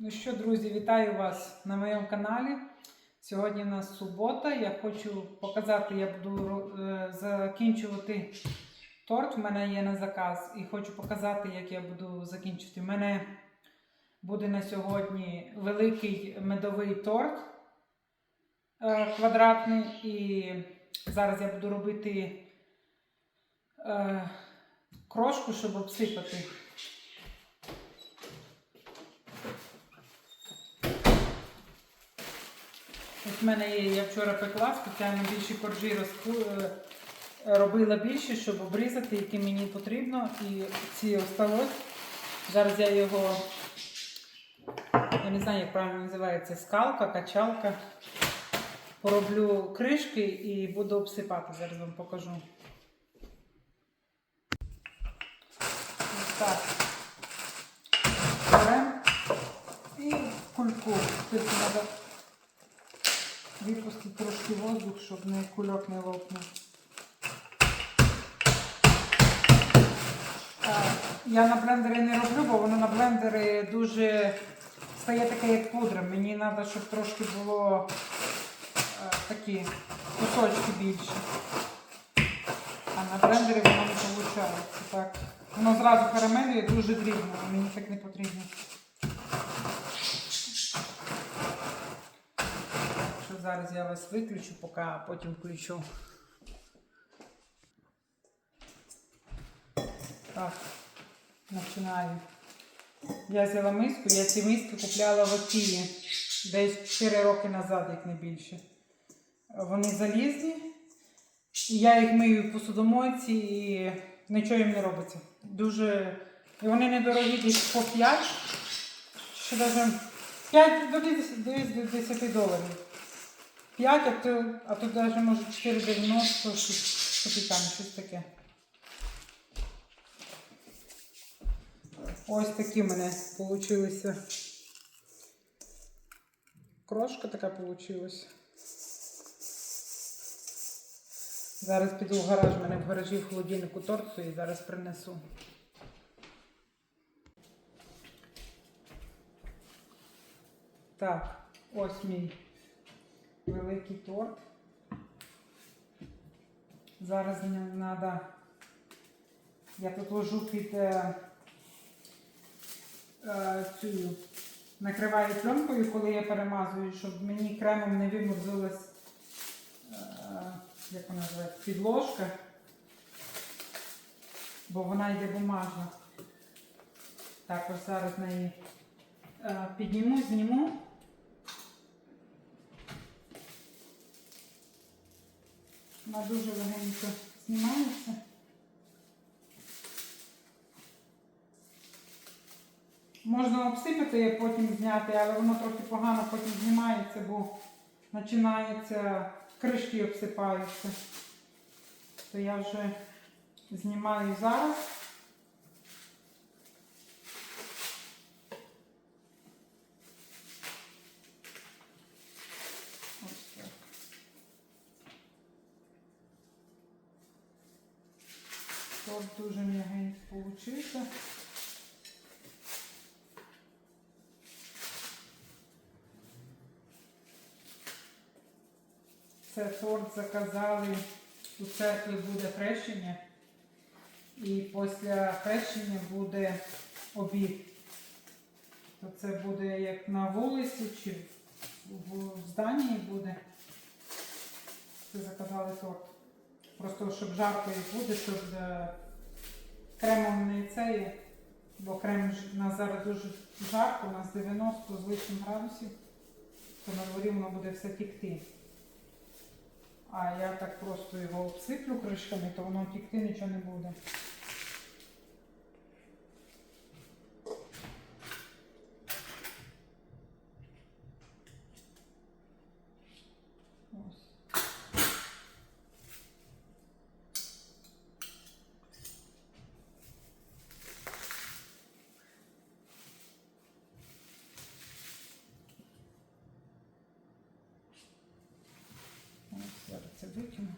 Ну що, друзі, вітаю вас на моєму каналі. Сьогодні у нас субота. Я хочу показати, я буду е, закінчувати торт. У мене є на заказ. І хочу показати, як я буду закінчувати. У мене буде на сьогодні великий медовий торт е, квадратний. І зараз я буду робити е, крошку, щоб обсипати. Ось в мене є, я вчора пекла, спеціально більші коржі розпу... е, робила більше, щоб обрізати, які мені потрібно. І ці осталось. Зараз я його, я не знаю, як правильно називається, скалка, качалка. Пороблю кришки і буду обсипати. Зараз вам покажу. Ось так. Беремо і кульку. Тільки треба випустити трошки воздух, щоб не кульок не лопнув. Я на блендері не роблю, бо воно на блендері дуже стає таке, як пудра. Мені треба, щоб трошки було е, такі кусочки більше. А на блендері воно не виходить. Воно зразу карамелює дуже дрібно, мені так не потрібно. що зараз я вас виключу, поки потім включу. Так, починаю. Я взяла миску, я ці миски купляла в Окії десь 4 роки назад, як не більше. Вони залізні, і я їх мию в посудомойці і нічого їм не робиться. Дуже. І вони недорогі десь по 5, ще навіть 5 до 10 доларів. 5, а то, а то навіть може 4,90 з копійками, щось таке. Ось такі в мене вийшли. Крошка така вийшла. Зараз піду в гараж, в мене в гаражі в холодильнику торт і зараз принесу. Так, ось мій великий торт. Зараз мені треба. Я тут ложу під е, е, цю накриваю пленкою, коли я перемазую, щоб мені кремом не виморзилась, е, як вона називається, підложка, бо вона йде бумажна. Так, ось зараз неї е, підніму, зніму. Вона дуже легенько знімається. Можна обсипати і потім зняти, але воно трохи погано потім знімається, бо починається, кришки обсипаються. То я вже знімаю зараз. Ось так. Торт дуже м'ягенький получився. Це торт заказали. У церкві буде хрещення. І після хрещення буде обід. То це буде як на вулиці чи в зданні буде. Це заказали торт. Просто щоб жарко і буде, щоб е, кремом не цей, бо крем у нас зараз дуже жарко, у нас 90 з лишнім градусів, то на дворі воно буде все тікти. А я так просто його обсиплю кришками, то воно тікти нічого не буде. Ось. Ось, зараз це викину.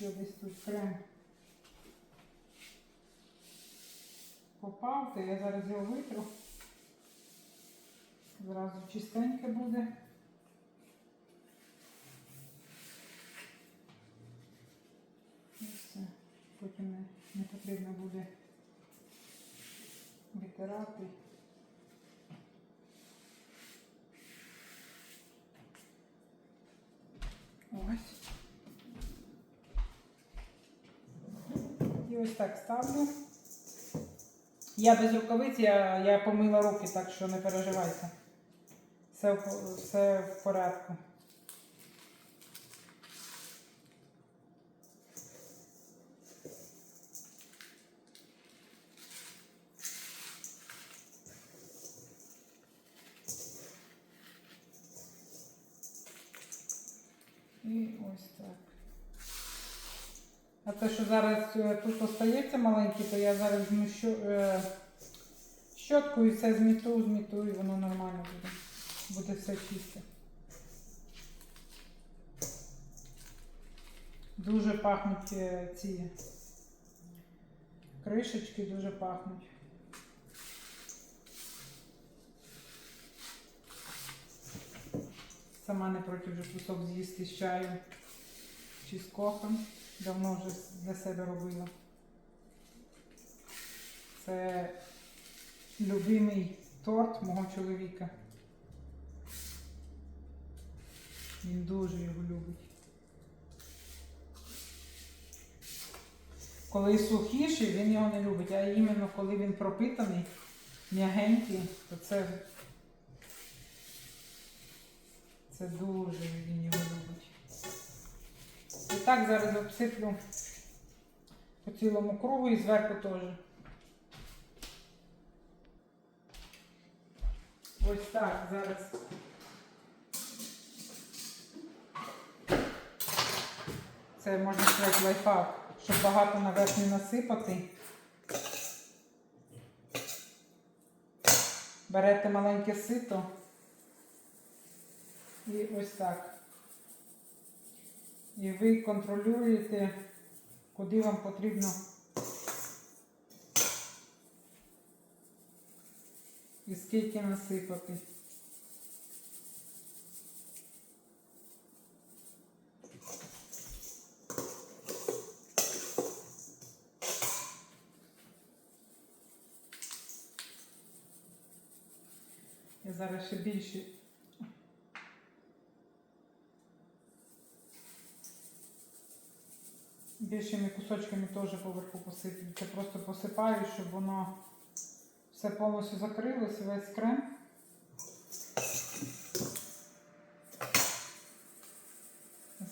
Що десь тут крем попав, то я зараз його витру. Зразу чистеньке буде. Все. Потім не потрібно буде витирати. Ось так ставлю. Я без рукавиць, я, я помила руки, так що не переживайте. Все, все в порядку. І ось так. А те, що зараз е, тут остається маленький, то я зараз що, е, щотку і все зміту, зміту, і воно нормально буде. Буде все чисте. Дуже пахнуть е, ці кришечки, дуже пахнуть. Сама не проти вже кусок з'їсти з чаю чи з кофем. Давно вже для себе робила. Це любимий торт мого чоловіка. Він дуже його любить. Коли сухіший, він його не любить, а іменно коли він пропитаний, м'ягенький, то це, це дуже він його любить. І так зараз обсиплю по цілому кругу і зверху теж. Ось так зараз. Це можна сказати лайфхак, щоб багато наверх не насипати. Берете маленьке сито і ось так. І ви контролюєте, куди вам потрібно. І скільки насипати. Я зараз ще більше більшими кусочками теж поверху посипаю. Це просто посипаю, щоб воно все повністю закрилося, весь крем.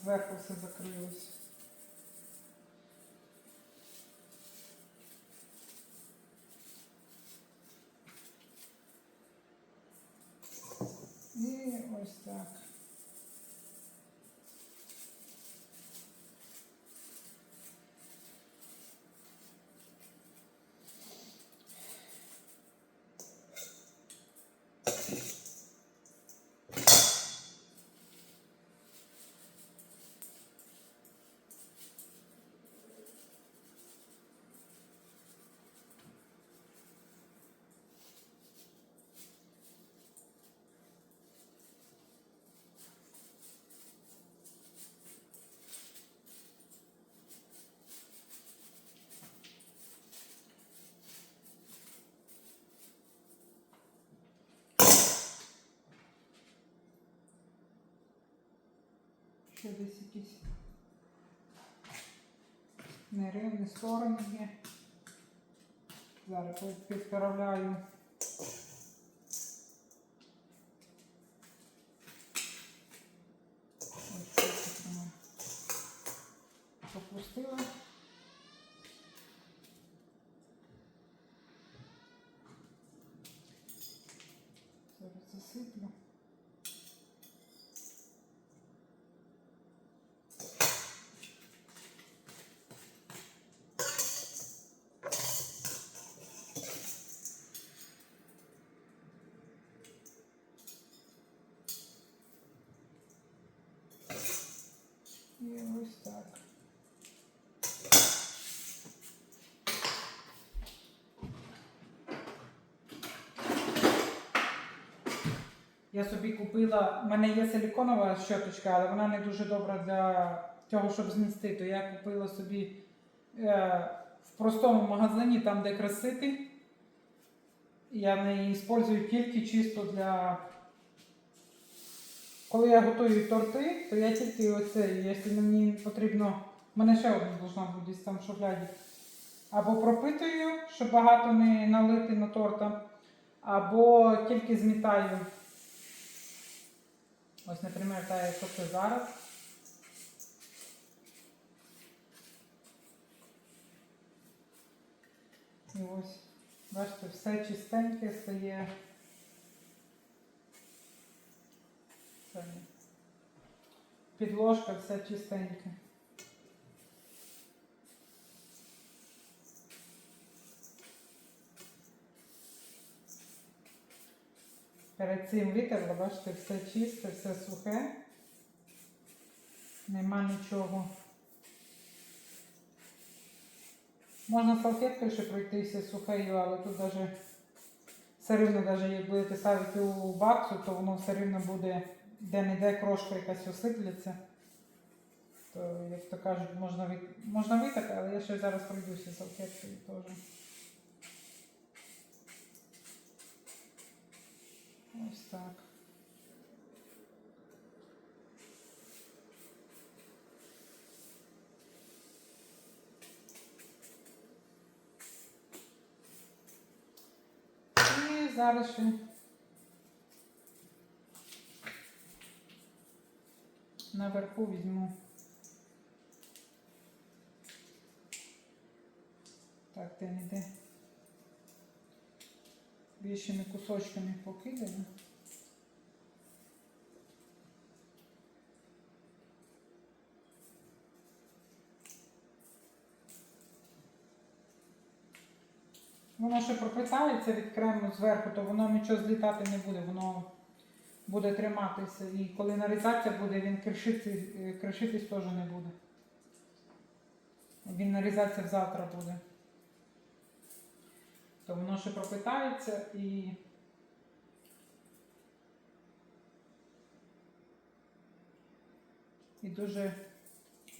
Зверху все закрилося. І ось так. Ще десь якісь нерівні сторони є. Зараз підправляю. Ось так. Я собі купила, в мене є силіконова щоточка, але вона не дуже добра для того, щоб змістити. то Я купила собі е, в простому магазині, там де красити. Я не її використовую тільки чисто для коли я готую торти, то я тільки оце, якщо мені потрібно, в мене ще одна должна бути там в шухляді. Або пропитую, щоб багато не налити на торта, або тільки змітаю. Ось, наприклад, та, як це зараз. І ось, бачите, все чистеньке стає. Це Підложка все чистеньке. Перед цим витерла, бачите, все чисте, все сухе. Нема нічого. Можна салфеткою ще пройтися сухею, але тут навіть все рівно, навіть як будете ставити у баксу, то воно все рівно буде де-не-де крошка якась осипляться. То, як то кажуть, можна, ви... можна витати, але я ще зараз пройдуся салфеткою теж. Ось так. І зараз ще наверху візьму. Так, де не де. Більшими кусочками покидаю. Воно ще пропитається від крему зверху, то воно нічого злітати не буде, воно буде триматися. І коли нарізатися буде, він кришити, е, кришитись теж не буде. Він нарізатися завтра буде. То воно ще пропитається і. І дуже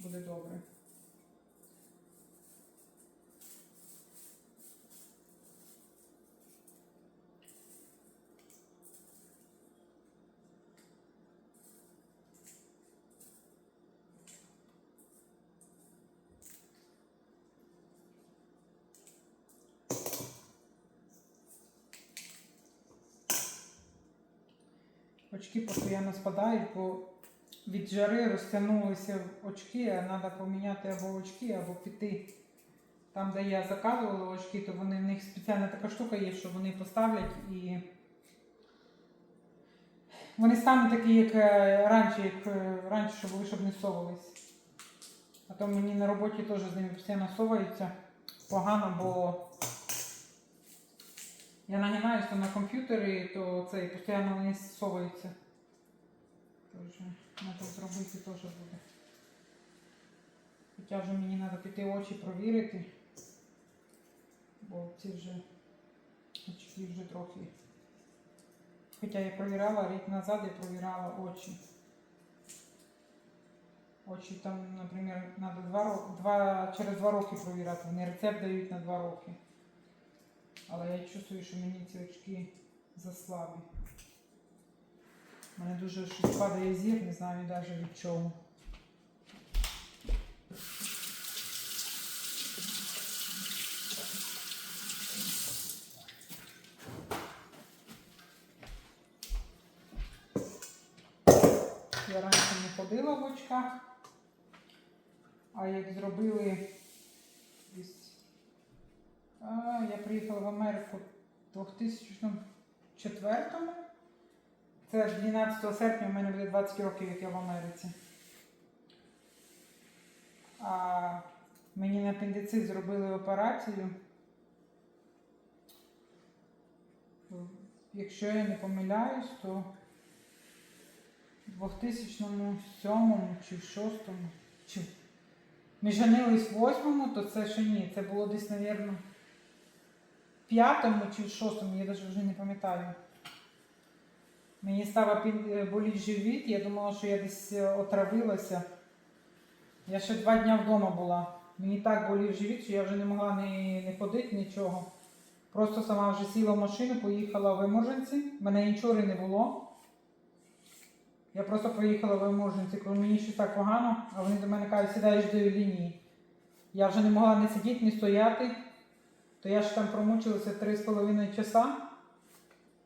буде добре. Очки постійно спадають, бо від жари розтягнулися очки, а треба поміняти або очки, або піти. Там, де я заказувала очки, то вони в них спеціальна така штука є, що вони поставлять і вони стануть такі, як е, раніше, як е, раніше, щоб були, щоб не совались. А то мені на роботі теж з ними постійно соваються погано, бо я нагинаюся на комп'ютері, то це постійно вони соваються. Тож треба зробити теж буде. Хоча вже мені треба піти очі провірити, бо ці вже очки вже трохи. Хоча я провіряла рік назад, я провіряла очі. Очі там, наприклад, треба два, через два роки провіряти. Вони рецепт дають на два роки. Але я чувствую, що мені ці очки заслабі. У мене дуже щось падає зір, не знаю навіть від чого. Я раніше не ходила в очках, а як зробили а, я приїхала в Америку в 2004-му. Це 12 серпня у мене буде 20 років, як я в Америці. А мені на апендицит зробили операцію. Якщо я не помиляюсь, то в 2007 чи в 6 чи ми женились в 8 то це ще ні. Це було десь, мабуть, п'ятому чи шостому, я навіть вже не пам'ятаю. Мені пін- е, боліти живіт, я думала, що я десь е, отравилася. Я ще два дні вдома була. Мені так болів живіт, що я вже не могла ні, ні ходити, нічого. Просто сама вже сіла в машину, поїхала в Емурженці. Мене нічого не було. Я просто поїхала в Емурженці, коли мені щось так погано, а вони до мене кажуть, сідаєш до лінії. Я вже не могла не сидіти, ні стояти. То я ж там промучилася три з половиною часа.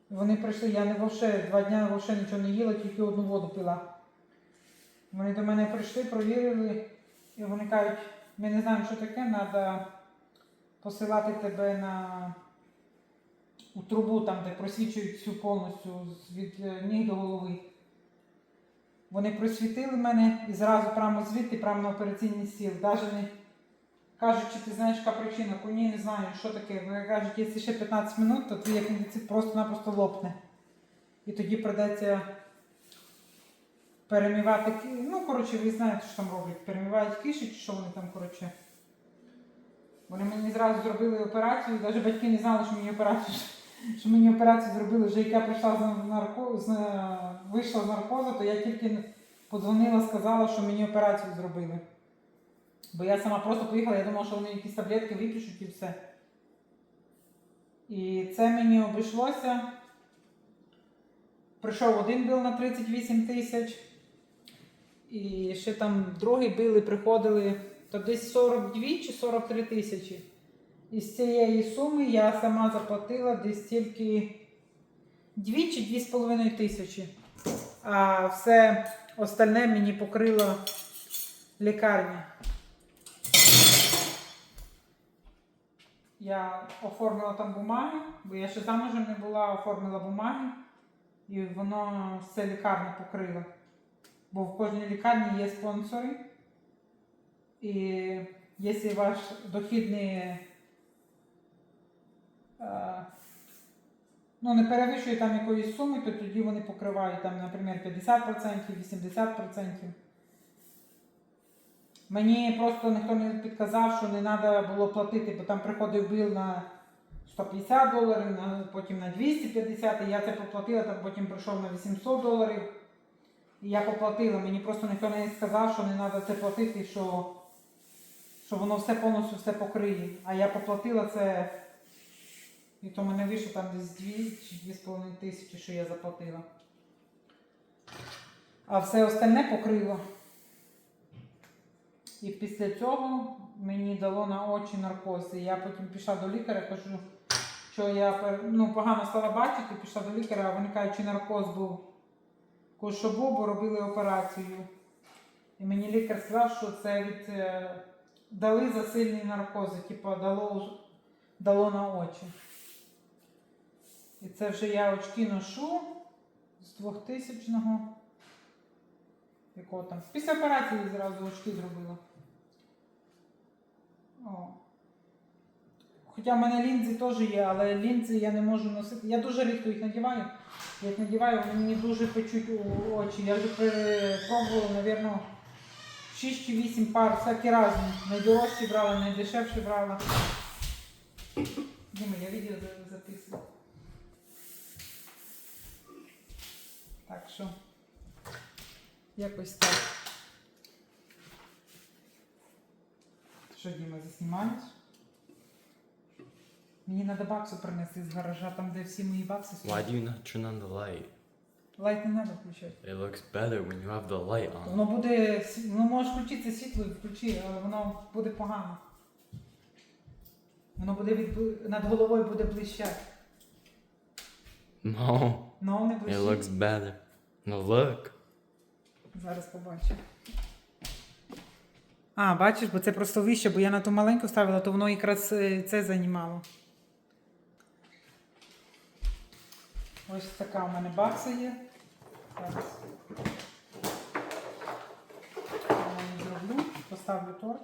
Вони прийшли, я не вовше, два дні вовше нічого не їла, тільки одну воду пила. Вони до мене прийшли, провірили, і вони кажуть, ми не знаємо, що таке, треба посилати тебе на у трубу, там, де просвічують всю повністю від е, ніг до голови. Вони просвітили мене і зразу прямо звідти, прямо на операційний стіл. Навіть кажуть, чи ти знаєш, яка причина, ні, не знаю, що таке. Вони кажуть, якщо ще 15 минут, то твій апендицит просто-напросто лопне. І тоді придеться перемівати. ки- Ну, коротше, ви знаєте, що там роблять. Перемівають киші, чи що вони там, коротше. Вони мені зразу зробили операцію, навіть батьки не знали, що мені операцію, що мені операцію зробили, вже як я прийшла з нарко... з... е, вийшла з наркозу, то я тільки подзвонила, сказала, що мені операцію зробили. Бо я сама просто поїхала, я думала, що вони якісь таблетки випишуть і все. І це мені обійшлося. Прийшов один бил на 38 тисяч. І ще там другий били, приходили, то десь 42 чи 43 тисячі. Із цієї суми я сама заплатила десь тільки 2 чи 2,5 тисячі. А все остальне мені покрила лікарня. Я оформила там бумаги, бо я ще замужем не була, оформила бумаги, і воно все лікарня покрила. Бо в кожній лікарні є спонсори. І якщо ваш дохід не, е, ну, не перевищує там якоїсь суми, то тоді вони покривають там, наприклад, 50%, 80%. Мені просто ніхто не підказав, що не треба було платити, бо там приходив біл на 150 доларів, потім на 250, і я це поплатила, там потім прийшов на 800 доларів. І я поплатила. Мені просто ніхто не сказав, що не треба це платити, що, що воно все повністю все покриє. А я поплатила це, і то мене вийшло там десь 2 чи 2,5 тисячі, що я заплатила. А все остальне покрило. І після цього мені дало на очі наркоз. І я потім пішла до лікаря, кажу, що я ну, погано стала бачити, пішла до лікаря, а вони кажуть, чи наркоз був. Кажу, що бо робили операцію. І мені лікар сказав, що це від е, дали за сильні наркози, типу дало, дало на очі. І це вже я очки ношу з 2000-го. Якого там? Після операції зразу очки зробила. О. Хоча в мене лінзи теж є, але лінзи я не можу носити. Я дуже рідко їх надіваю. Як надіваю, вони мені дуже печуть очі. Я вже перепробувала, мабуть, 6 чи 8 пар, всякі різні. Найдорожчі брала, найдешевші брала. Діма, я відео за- записую. Так що. Якось так. Що, Діма, заснімаєш? Мені треба баксу принести з гаража, там, де всі мої бакси Why do you not turn on the light? Лайт не треба включати. It looks better when you have the light on. Воно буде. сі- Ну, можеш включити світло, включи, але воно буде погано. Воно буде від... над головою буде блищати. No, Ну, не it блищить. looks better. No, look. Зараз побачу. А, бачиш, бо це просто вище, бо я на ту маленьку ставила, то воно якраз е, це займало. Ось така у мене бакса є. Я зроблю, поставлю торт.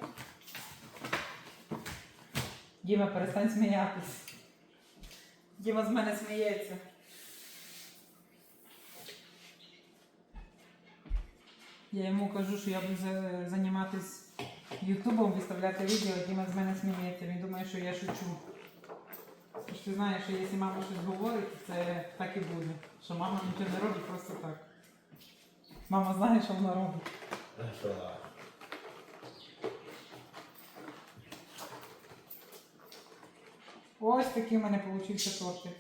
Діма, перестань сміятись. Діма з мене сміється. Я йому кажу, що я буду за- займатися Ютубом, виставляти відео, Діма з мене сміється. Він думає, що я шучу. Ти знаєш, що якщо мама щось говорить, це так і буде. Що мама нічого не робить просто так. Мама знає, що вона робить. Ось такий у мене получився тортик.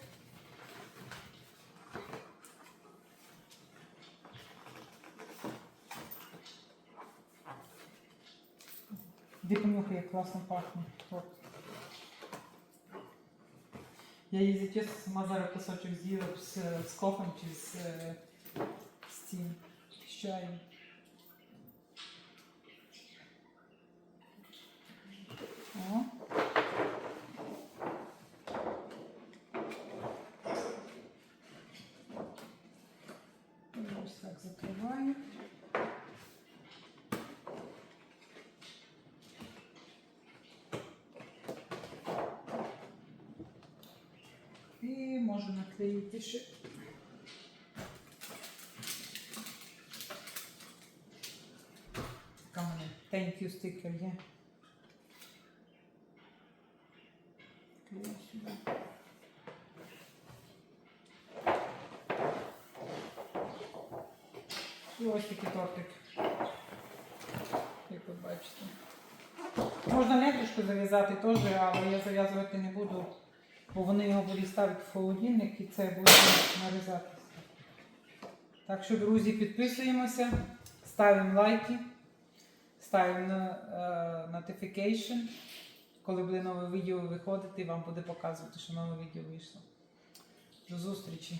Де понюхай, як класно пахне торт. Я її чесно сама зараз кусочок з'їла б з, з кофем чи з, е, з цим з чаєм. О. Ось так закриваю. Можу. Така мене thank you стикер є. Сюди. І ось такий тортик. Як ви бачите. Можна ниточку зав'язати теж, але я зав'язувати не буду, бо вони його будуть ставити в холодильник і це буде нарізатися. Так що, друзі, підписуємося, ставимо лайки, ставимо е, notification. Коли буде нове відео виходити, вам буде показувати, що нове відео вийшло. До зустрічі!